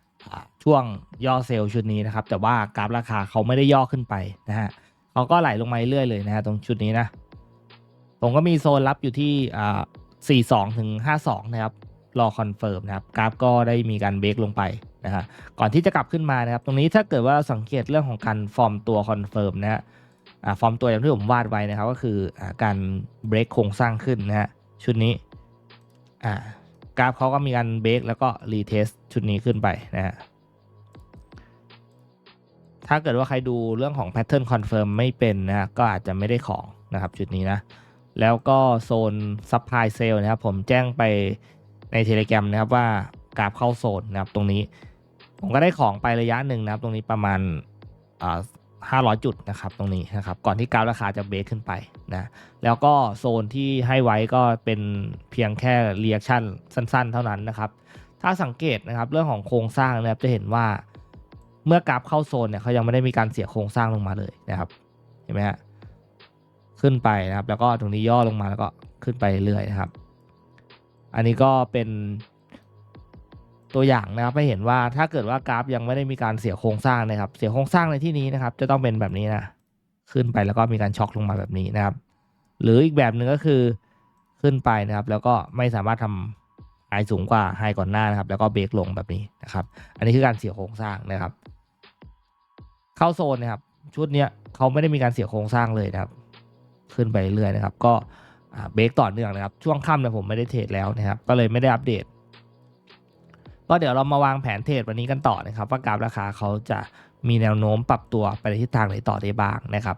่า ช่วงย่อเซลล์ชุดนี้นะครับ แต่ว่ากราฟราคาเขาไม่ได้ย่อขึ้นไปนะฮะเขาก็ไหลลงมาเรื่อยๆเลยนะฮะตรงชุดนี้นะผมก็มีโซนรับอยู่ที่อ่า42ถึง52 นะครับ รอคอนเฟิร์มนะครับ กราฟก็ได้มีการเบรกลงไปนะฮะก่อนที่จะกลับขึ้นมานะครับ ตรงนี้ถ้าเกิดว่าสังเกตเรื่องของการฟอร์มตัวคอนเฟิร์มนะฮะอ่าฟอร์มตัวอย่างที่ผมวาดไว้นะครับ ก็คืออการเบรกโครงสร้างขึ้นนะฮะชุดนี้อ่า กราฟเขาก็มีการเบรกแล้วก็รีเทสชุดนี้ขึ้นไปนะฮะถ้าเกิดว่าใครดูเรื่องของ Pattern Confirm ไม่เป็นนะก็อาจจะไม่ได้ของนะครับชุดนี้นะ แล้วก็โซน Supply Sale นะครับผมแจ้งไปใน Telegram นะครับว่ากราฟเข้าโซนนะครับตรงนี้ ผมก็ได้ของไประยะหนึ่งนะครับตรงนี้ประมาณอ่า 500 จุดนะครับตรงนี้นะครับก่อนที่กราฟราคาจะเบรกขึ้นไปนะแล้วก็โซนที่ให้ไว้ก็เป็นเพียงแค่ reaction สั้นๆ เท่านั้นนะครับถ้าสังเกตนะครับเรื่องของโครงสร้างนะครับจะเห็นว่าเมื่อกราฟเข้าโซนเนี่ยเขายังไม่ได้มีการเสียโครงสร้างลงมาเลยนะครับเห็นไหมฮะขึ้นไปนะครับแล้วก็ตรงนี้ย่อลงมาแล้วก็ขึ้นไปเรื่อยๆนะครับ อันนี้ก็เป็น ตัวอย่างนะครับให้เห็นว่าถ้าเกิดว่ากราฟยังไม่ได้มีการเสียโครงสร้างนะครับ เสียโครงสร้างในที่นี้นะครับ จะต้องเป็นแบบนี้นะขึ้นไปแล้วก็มีการช็อคลงมาแบบนี้นะครับ หรืออีกแบบหนึ่งก็คือขึ้นไปนะครับ แล้วก็ไม่สามารถทำไฮสูงกว่าไฮก่อนหน้านะครับ แล้วก็เบรกลงแบบนี้นะครับ อันนี้คือการเสียโครงสร้างนะครับ เข้าโซนนะครับ ชุดเนี้ยเขาไม่ได้มีการเสียโครงสร้างเลยนะครับ ขึ้นไปเรื่อยนะครับ ก็เบรกต่อเนื่องนะครับ ช่วงค่ำเนี่ยผมไม่ได้เทรดแล้วนะครับ ก็เลยไม่ได้อัปเดต ก็เดี๋ยวเรามาวางแผนเทรดวันนี้กันต่อนะครับ ว่ากราฟราคาเขาจะมีแนวโน้มปรับตัวไปในทิศทางไหนต่อได้บ้างนะครับ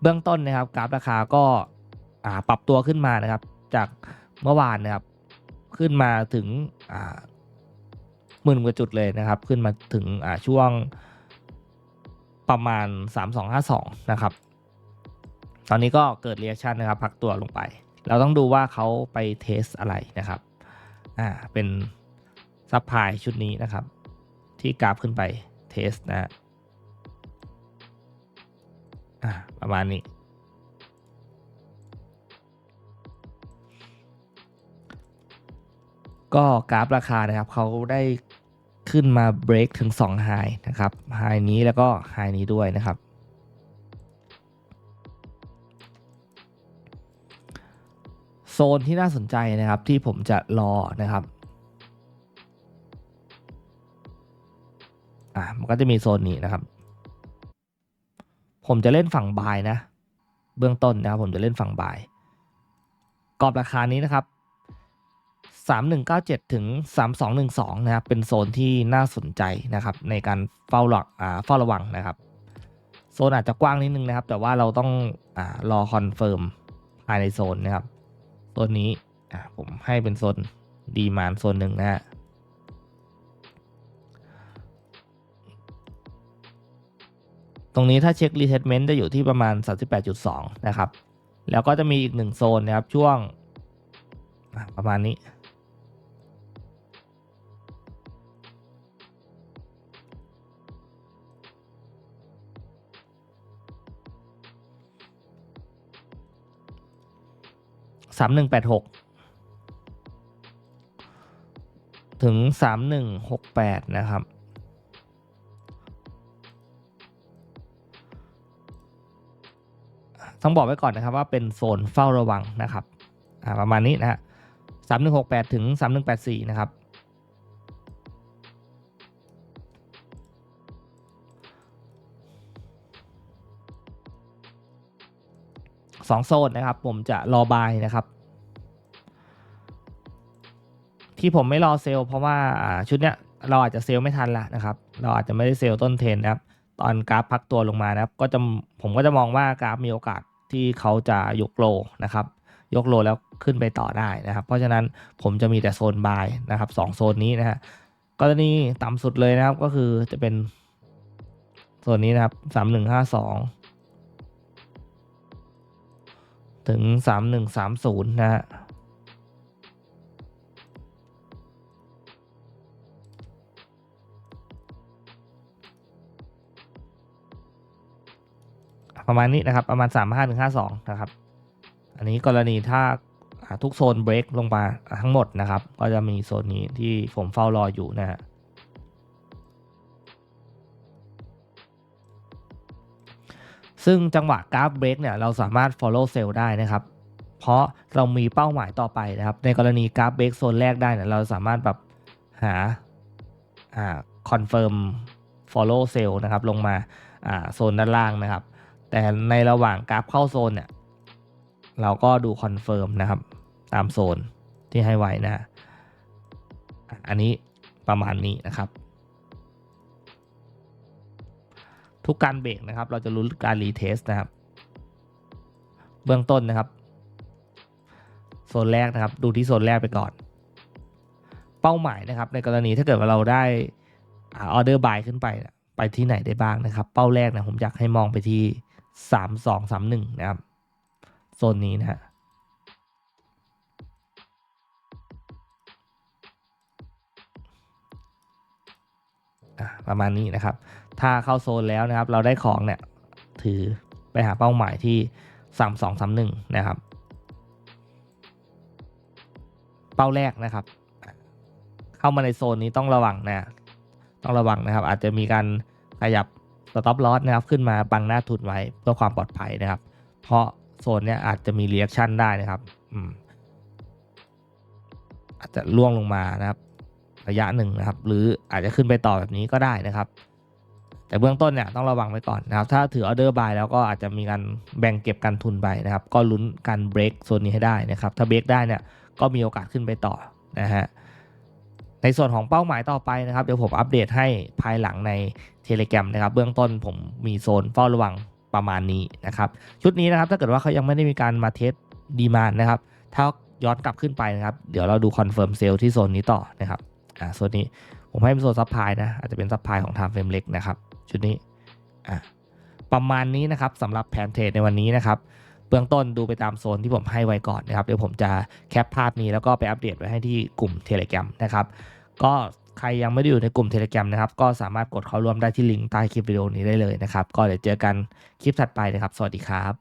เบื้องต้นนะครับกราฟราคาก็ปรับตัวขึ้นมานะครับ จากเมื่อวานนะครับ ขึ้นมาถึงหมื่นกว่าจุดเลยนะครับ ขึ้นมาถึงช่วงประมาณ 3252 นะครับ ตอนนี้ก็เกิดเรีแอคชั่นนะครับ พักตัวลงไป เราต้องดูว่าเขาไปเทสอะไรนะครับ อ่า เป็น ซับพลายชุดนี้นะครับ ที่กราฟขึ้นไปเทสนะฮะประมาณนี้ ก็กราฟราคานะครับเขาได้ขึ้นมาเบรกถึง2 High นะครับ High นี้แล้วก็ High นี้ด้วยนะครับ โซนที่น่าสนใจนะครับที่ผมจะรอนะครับ ก็จะมีโซนนี้นะครับ ผมจะเล่นฝั่งบายนะ เบื้องต้นนะครับ ผมจะเล่นฝั่งบายกรอบราคานี้นะครับ 3197 ถึง 3212 นะครับ เป็นโซนที่น่าสนใจนะครับ ในการเฝ้าหลักอ่าเฝ้าระวังนะครับ โซนอาจจะกว้างนิดนึงนะครับ แต่ว่าเราต้องอ่ารอคอนเฟิร์มภายในโซนนะครับโซนนี้อ่าผมให้เป็นโซนดีมานโซนหนึ่งนะฮะ รงนี้ถ้าเช็ค retracement จะอยู่ที่ประมาณ 38.2 นะครับ แล้วก็จะมีอีกหนึ่งโซนนะครับช่วงประมาณนี้ สามหนึ่งแปดหกถึงสามหนึ่งหกแปดนะครับ ต้องบอกไว้ก่อนนะครับว่าเป็นโซนเฝ้าระวังนะครับประมาณนี้นะฮะสามหนึ่งหกแปดถึงสามหนึ่งแปดสี่นะครับสองโซนนะครับ ผมจะรอบายนะครับ ที่ผมไม่รอเซลเพราะว่าชุดเนี้ยเราอาจจะเซลไม่ทันละนะครับ เราอาจจะไม่ได้เซลต้นเทนนะครับ ตอนกราฟพักตัวลงมานะครับ ก็จะผมก็จะมองว่ากราฟมีโอกาส ที่เขาจะยกโลนะครับ ยกโลแล้วขึ้นไปต่อได้นะครับ เพราะฉะนั้นผมจะมีแต่โซนบายนะครับสองโซนนี้นะฮะกรณีต่ำสุดเลยนะครับก็คือจะเป็นโซนนี้นะครับสามหนึ่งห้าสองถึงสามหนึ่งสามศูนย์นะฮะ ประมาณนี้นะครับ ประมาณ 3 5ถึง52 นะครับ อันนี้กรณีถ้าอ่าทุกโซนเบรกลงมาทั้งหมดนะครับ ก็จะมีโซนนี้ที่ผมเฝ้ารออยู่นะฮะซึ่งจังหวะกราฟเบรกเนี่ยเราสามารถ follow sell ได้นะครับ เพราะเรามีเป้าหมายต่อไปนะครับ ในกรณีกราฟเบรกโซนแรกได้เนี่ยเราสามารถแบบหาอ่า confirm follow sell นะครับ ลงมาอ่าโซนด้านล่างนะครับ แต่ในระหว่างกราฟเข้าโซนเนี่ยเราก็ดูคอนเฟิร์มนะครับ ตามโซนที่ให้ไว้นะ อันนี้ประมาณนี้นะครับ ทุกการเบรกนะครับ เราจะรู้การรีเทสนะครับ เบื้องต้นนะครับ โซนแรกนะครับ ดูที่โซนแรกไปก่อน เป้าหมายนะครับ ในกรณีถ้าเกิดว่าเราได้ออเดอร์บายขึ้นไปนะไปที่ไหนได้บ้างนะครับ เป้าแรกนะผมอยากให้มองไปที่ สามสองสามหนึ่งนะครับโซนนี้นะฮะอะประมาณนี้นะครับ ถ้าเข้าโซนแล้วนะครับ เราได้ของเนี่ยถือไปหาเป้าหมายที่สามสองสามหนึ่งนะครับ เป้าแรกนะครับ เข้ามาในโซนนี้ต้องระวังนะ ต้องระวังนะครับ อาจจะมีการขยับ สต็อปลอสนะครับขึ้นมาบังหน้าทุนไว้เพื่อความปลอดภัยนะครับ เพราะโซนเนี้ยอาจจะมีเรีแอคชั่นได้นะครับอืมอาจจะล่วงลงมานะครับระยะหนึ่งนะครับ หรืออาจจะขึ้นไปต่อแบบนี้ก็ได้นะครับ แต่เบื้องต้นเนี่ยต้องระวังไว้ก่อนนะครับ ถ้าถือออเดอร์บายแล้วก็อาจจะมีการแบ่งเก็บกันทุนไปนะครับ ก็ลุ้นการเบรกโซนนี้ให้ได้นะครับ ถ้าเบรกได้เนี่ยก็มีโอกาสขึ้นไปต่อนะฮะในส่วนของเป้าหมายต่อไปนะครับ เดี๋ยวผมอัปเดตให้ภายหลังใน Telegram นะครับ เบื้องต้นผมมีโซนเฝ้าระวังประมาณนี้นะครับ ชุดนี้นะครับถ้าเกิดว่าเขายังไม่ได้มีการมาเทสดีมานนะครับ ถ้าย้อนกลับขึ้นไปนะครับ เดี๋ยวเราดูคอนเฟิร์มเซลที่โซนนี้ต่อนะครับอ่าโซนนี้ผมให้เป็นโซนซับพลายนะอาจจะเป็นซับพลายของ Time Frame เล็กนะครับ ชุดนี้อ่าประมาณนี้นะครับสำหรับแผนเทรดในวันนี้นะครับเบื้องต้นดูไปตามโซนที่ผมให้ไว้ก่อนนะครับเดี๋ยวผมจะแคปภาพนี้แล้วก็ไปอัปเดตไว้ให้ที่กลุ่ม Telegram นะครับก็ ใครยังไม่ได้อยู่ในกลุ่มเทเล GRAM นะครับ ก็สามารถกดเข้าร่วมได้ที่ลิงก์ใต้คลิปวิดีโอนี้ได้เลยนะครับ ก็เดี๋ยวเจอกันคลิปถัดไปนะครับ สวัสดีครับ